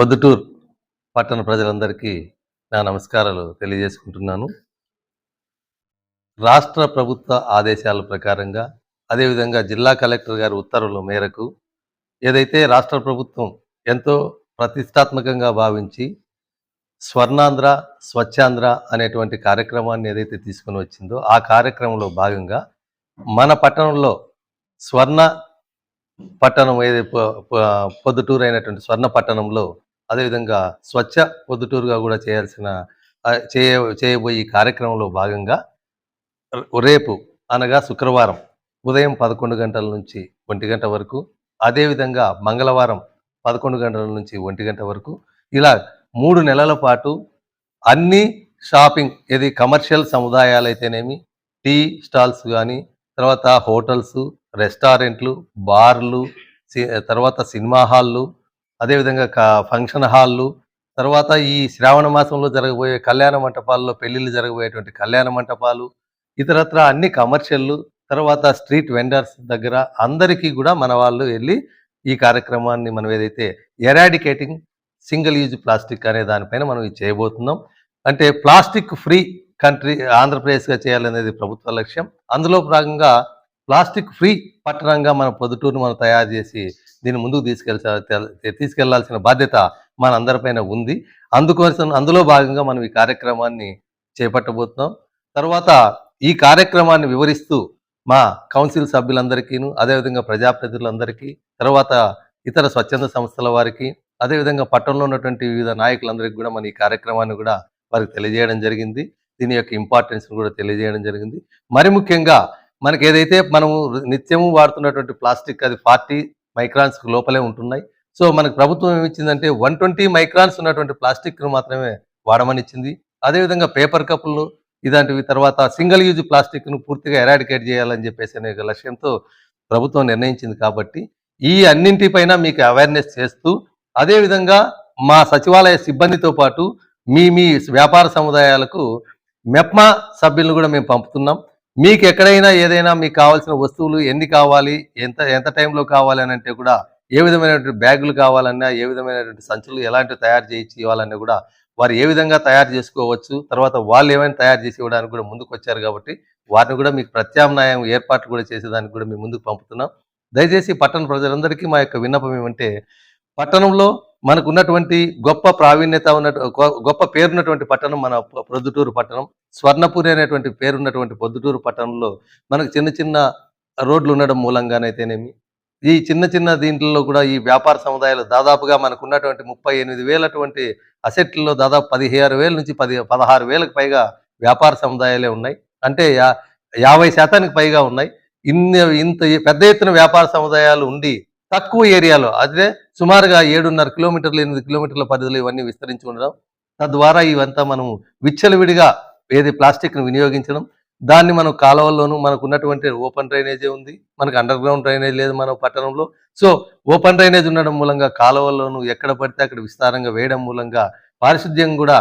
Proddatur పట్టణ ప్రజలందరికీ నా నమస్కారాలు తెలియజేసుకుంటున్నాను. రాష్ట్ర ప్రభుత్వ ఆదేశాల ప్రకారంగా అదేవిధంగా జిల్లా కలెక్టర్ గారి ఉత్తర్వుల మేరకు ఏదైతే రాష్ట్ర ప్రభుత్వం ఎంతో ప్రతిష్టాత్మకంగా భావించి స్వర్ణాంధ్ర స్వచ్ఛాంధ్ర అనేటువంటి కార్యక్రమాన్ని ఏదైతే తీసుకుని వచ్చిందో ఆ కార్యక్రమంలో భాగంగా మన పట్టణంలో స్వర్ణ పట్టణం ఏది పొద్దుటూరు అయినటువంటి స్వర్ణ పట్టణంలో అదేవిధంగా స్వచ్ఛ పొద్దుటూరుగా కూడా చేయాల్సిన చేయ చేయబోయే కార్యక్రమంలో భాగంగా రేపు అనగా శుక్రవారం ఉదయం పదకొండు గంటల నుంచి ఒంటి గంట వరకు అదేవిధంగా మంగళవారం పదకొండు గంటల నుంచి ఒంటి గంట వరకు ఇలా మూడు నెలల పాటు అన్ని షాపింగ్ ఏది కమర్షియల్ సముదాయాలు అయితేనేమి టీ స్టాల్స్ కానీ తర్వాత హోటల్స్ రెస్టారెంట్లు బార్లు తర్వాత సినిమా హాళ్ళు అదేవిధంగా క- ఫంక్షన్ హాళ్ళు తర్వాత ఈ శ్రావణ మాసంలో జరగబోయే కళ్యాణ మంటపాల్లో పెళ్ళిళ్ళు జరగబోయేటువంటి కళ్యాణ మంటపాలు ఇతరత్ర అన్ని కమర్షియల్లు తర్వాత స్ట్రీట్ వెండర్స్ దగ్గర అందరికీ కూడా మన వాళ్ళు వెళ్ళి ఈ కార్యక్రమాన్ని మనం ఏదైతే ఎరాడికేటింగ్ సింగిల్ యూజ్ ప్లాస్టిక్ అనే దానిపైన మనం ఇది చేయబోతున్నాం. అంటే ప్లాస్టిక్ ఫ్రీ కంట్రీ ఆంధ్రప్రదేశ్గా చేయాలనేది ప్రభుత్వ లక్ష్యం. అందులో భాగంగా ప్లాస్టిక్ ఫ్రీ పట్టణంగా మన పొద్దుటూరును మనం తయారు చేసి దీన్ని ముందుకు తీసుకెళ్ళ తీసుకెళ్ళాల్సిన బాధ్యత మన అందరిపైన ఉంది. అందుకోసం అందులో భాగంగా మనం ఈ కార్యక్రమాన్ని చేపట్టబోతున్నాం. తర్వాత ఈ కార్యక్రమాన్ని వివరిస్తూ మా కౌన్సిల్ సభ్యులందరికీను అదేవిధంగా ప్రజాప్రతినిధులందరికీ తర్వాత ఇతర స్వచ్ఛంద సంస్థల వారికి అదేవిధంగా పట్టణంలో ఉన్నటువంటి వివిధ నాయకులందరికీ కూడా మన ఈ కార్యక్రమాన్ని కూడా వారికి తెలియజేయడం జరిగింది. దీని యొక్క ఇంపార్టెన్స్ కూడా తెలియజేయడం జరిగింది. మరి ముఖ్యంగా మనకి ఏదైతే మనము నిత్యము వాడుతున్నటువంటి ప్లాస్టిక్ అది ఫార్టీ మైక్రాన్స్ లోపలే ఉంటున్నాయి. సో మనకు ప్రభుత్వం ఏమిచ్చిందంటే వన్ ట్వంటీ మైక్రాన్స్ ఉన్నటువంటి ప్లాస్టిక్ను మాత్రమే వాడమని ఇచ్చింది. అదేవిధంగా పేపర్ కప్పులు ఇలాంటివి తర్వాత సింగిల్ యూజ్ ప్లాస్టిక్ను పూర్తిగా ఎరాడికేట్ చేయాలని చెప్పేసి అనే లక్ష్యంతో ప్రభుత్వం నిర్ణయించింది కాబట్టి ఈ అన్నింటిపైన మీకు అవేర్నెస్ చేస్తూ అదేవిధంగా మా సచివాలయ సిబ్బందితో పాటు మీ మీ వ్యాపార సముదాయాలకు మెప్మా సభ్యులను కూడా మేము పంపుతున్నాం. మీకు ఎక్కడైనా ఏదైనా మీకు కావాల్సిన వస్తువులు ఎన్ని కావాలి ఎంత ఎంత టైంలో కావాలి అని అంటే కూడా ఏ విధమైనటువంటి బ్యాగులు కావాలన్నా ఏ విధమైనటువంటి సంచులు ఎలాంటి తయారు చేయించి ఇవ్వాలన్నా కూడా వారు ఏ విధంగా తయారు చేసుకోవచ్చు తర్వాత వాళ్ళు ఏమైనా తయారు చేసి ఇవ్వడానికి కూడా ముందుకు వచ్చారు కాబట్టి వారిని కూడా మీకు ప్రత్యామ్నాయం ఏర్పాట్లు కూడా చేసేదానికి కూడా మేము ముందుకు పంపుతున్నాం. దయచేసి పట్టణ ప్రజలందరికీ మా యొక్క విన్నపం ఏమంటే పట్టణంలో మనకున్నటువంటి గొప్ప ప్రావీణ్యత ఉన్న గొప్ప పేరున్నటువంటి పట్టణం మన ప్రొద్దుటూరు పట్టణం. స్వర్ణపురి అనేటువంటి పేరున్నటువంటి పొద్దుటూరు పట్టణంలో మనకు చిన్న చిన్న రోడ్లు ఉండడం మూలంగానైతేనేమి ఈ చిన్న చిన్న దీంట్లో కూడా ఈ వ్యాపార సముదాయాలు దాదాపుగా మనకు ఉన్నటువంటి ముప్పై ఎనిమిది వేలటువంటి అసెట్లలో దాదాపు పదిహేను వేల నుంచి పది పదహారు వేలకు పైగా వ్యాపార సముదాయాలే ఉన్నాయి. అంటే యా యాభై శాతానికి పైగా ఉన్నాయి. ఇన్ని ఇంత పెద్ద ఎత్తున వ్యాపార సముదాయాలు ఉండి తక్కువ ఏరియాలో అదే సుమారుగా ఏడున్నర కిలోమీటర్లు ఎనిమిది కిలోమీటర్ల పరిధిలో ఇవన్నీ విస్తరించి ఉండడం తద్వారా ఇవంతా మనం విచ్చలవిడిగా ఏది ప్లాస్టిక్ను వినియోగించడం దాన్ని మనం కాలువల్లోనూ మనకు ఉన్నటువంటి ఓపెన్ డ్రైనేజే ఉంది మనకు అండర్ గ్రౌండ్ డ్రైనేజ్ లేదు మన పట్టణంలో. సో ఓపెన్ డ్రైనేజ్ ఉండడం మూలంగా కాలువల్లోనూ ఎక్కడ పడితే అక్కడ విస్తారంగా వేయడం మూలంగా పారిశుద్ధ్యం కూడా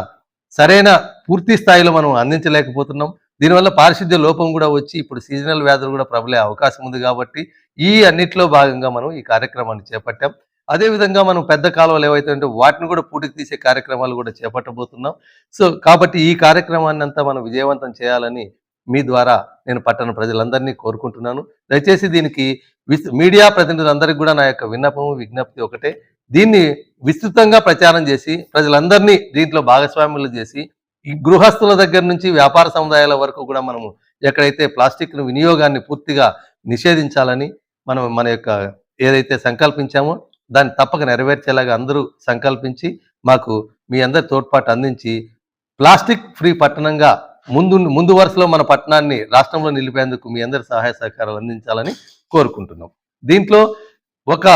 సరైన పూర్తి స్థాయిలో మనం అందించలేకపోతున్నాం. దీనివల్ల పారిశుద్ధ్య లోపం కూడా వచ్చి ఇప్పుడు సీజనల్ వ్యాధులు కూడా ప్రబలే అవకాశం ఉంది కాబట్టి ఈ అన్నిట్లో భాగంగా మనం ఈ కార్యక్రమాన్ని చేపట్టాం. అదేవిధంగా మనం పెద్ద కాలువలు ఏవైతే ఉంటే వాటిని కూడా పూటికి తీసే కార్యక్రమాలు కూడా చేపట్టబోతున్నాం. సో కాబట్టి ఈ కార్యక్రమాన్ని అంతా మనం విజయవంతం చేయాలని మీ ద్వారా నేను పట్టణ ప్రజలందరినీ కోరుకుంటున్నాను. దయచేసి దీనికి విస్- మీడియా ప్రతినిధులందరికీ కూడా నా యొక్క విన్నపము విజ్ఞప్తి ఒకటే. దీన్ని విస్తృతంగా ప్రచారం చేసి ప్రజలందరినీ దీంట్లో భాగస్వాములు చేసి ఈ గృహస్థుల దగ్గర నుంచి వ్యాపార సముదాయాల వరకు కూడా మనము ఎక్కడైతే ప్లాస్టిక్ను వినియోగాన్ని పూర్తిగా నిషేధించాలని మనం మన యొక్క ఏదైతే సంకల్పించామో దాన్ని తప్పక నెరవేర్చేలాగా అందరూ సంకల్పించి మాకు మీ అందరి తోడ్పాటు అందించి ప్లాస్టిక్ ఫ్రీ పట్టణంగా ముందు ముందు వరుసలో మన పట్టణాన్ని రాష్ట్రంలో నిలిపేందుకు మీ అందరి సహాయ సహకారాలు అందించాలని కోరుకుంటున్నాం. దీంట్లో ఒక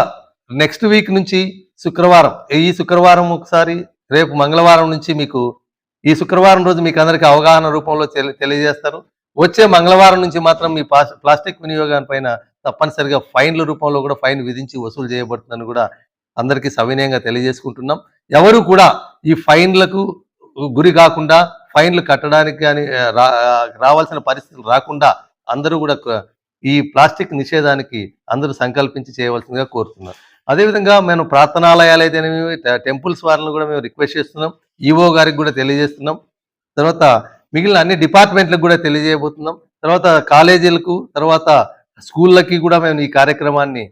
నెక్స్ట్ వీక్ నుంచి శుక్రవారం ఈ శుక్రవారం ఒకసారి రేపు మంగళవారం నుంచి మీకు ఈ శుక్రవారం రోజు మీకు అందరికీ అవగాహన రూపంలో తెలి- తెలియజేస్తారు. వచ్చే మంగళవారం నుంచి మాత్రం మీ ప్లాస్టిక్ వినియోగాన్ని పైన తప్పనిసరిగా ఫైన్ల రూపంలో కూడా ఫైన్ విధించి వసూలు చేయబడుతుందని కూడా అందరికీ సవినయంగా తెలియజేసుకుంటున్నాం. ఎవరు కూడా ఈ ఫైన్లకు గురి కాకుండా ఫైన్లు కట్టడానికి కానీ రా- రావాల్సిన పరిస్థితులు రాకుండా అందరూ కూడా ఈ ప్లాస్టిక్ నిషేధానికి అందరూ సంకల్పించి చేయవలసిందిగా కోరుతున్నాం. అదేవిధంగా మేము ప్రార్థనాలయాలు అయితేనేమి టెంపుల్స్ వారిని కూడా మేము రిక్వెస్ట్ చేస్తున్నాం. ఈవో గారికి కూడా తెలియజేస్తున్నాం. తర్వాత మిగిలిన అన్ని డిపార్ట్మెంట్లకు కూడా తెలియజేయబోతున్నాం. తర్వాత కాలేజీలకు తర్వాత స్కూళ్ళకి కూడా మేము ఈ కార్యక్రమాన్ని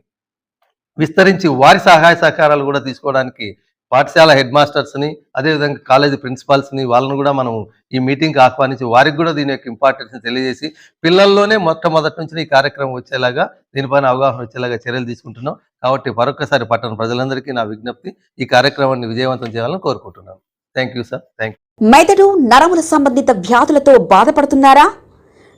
విస్తరించి వారి సహాయ సహకారాలు కూడా తీసుకోవడానికి పాఠశాల హెడ్ మాస్టర్స్ని అదేవిధంగా కాలేజీ ప్రిన్సిపాల్స్ని వాళ్ళని కూడా మనం ఈ మీటింగ్కి ఆహ్వానించి వారికి కూడా దీని యొక్క ఇంపార్టెన్స్ తెలియజేసి పిల్లల్లోనే మొట్టమొదటి నుంచి ఈ కార్యక్రమం వచ్చేలాగా దీనిపైన అవగాహన వచ్చేలాగా చర్యలు తీసుకుంటున్నాం. కాబట్టి మరొకసారి పట్టణ ప్రజలందరికీ నా విజ్ఞప్తి ఈ కార్యక్రమాన్ని విజయవంతం చేయాలని కోరుకుంటున్నాను. థ్యాంక్ యూ సార్ థ్యాంక్ మెదడు నరముల సంబంధిత వ్యాధులతో బాధపడుతున్నారా?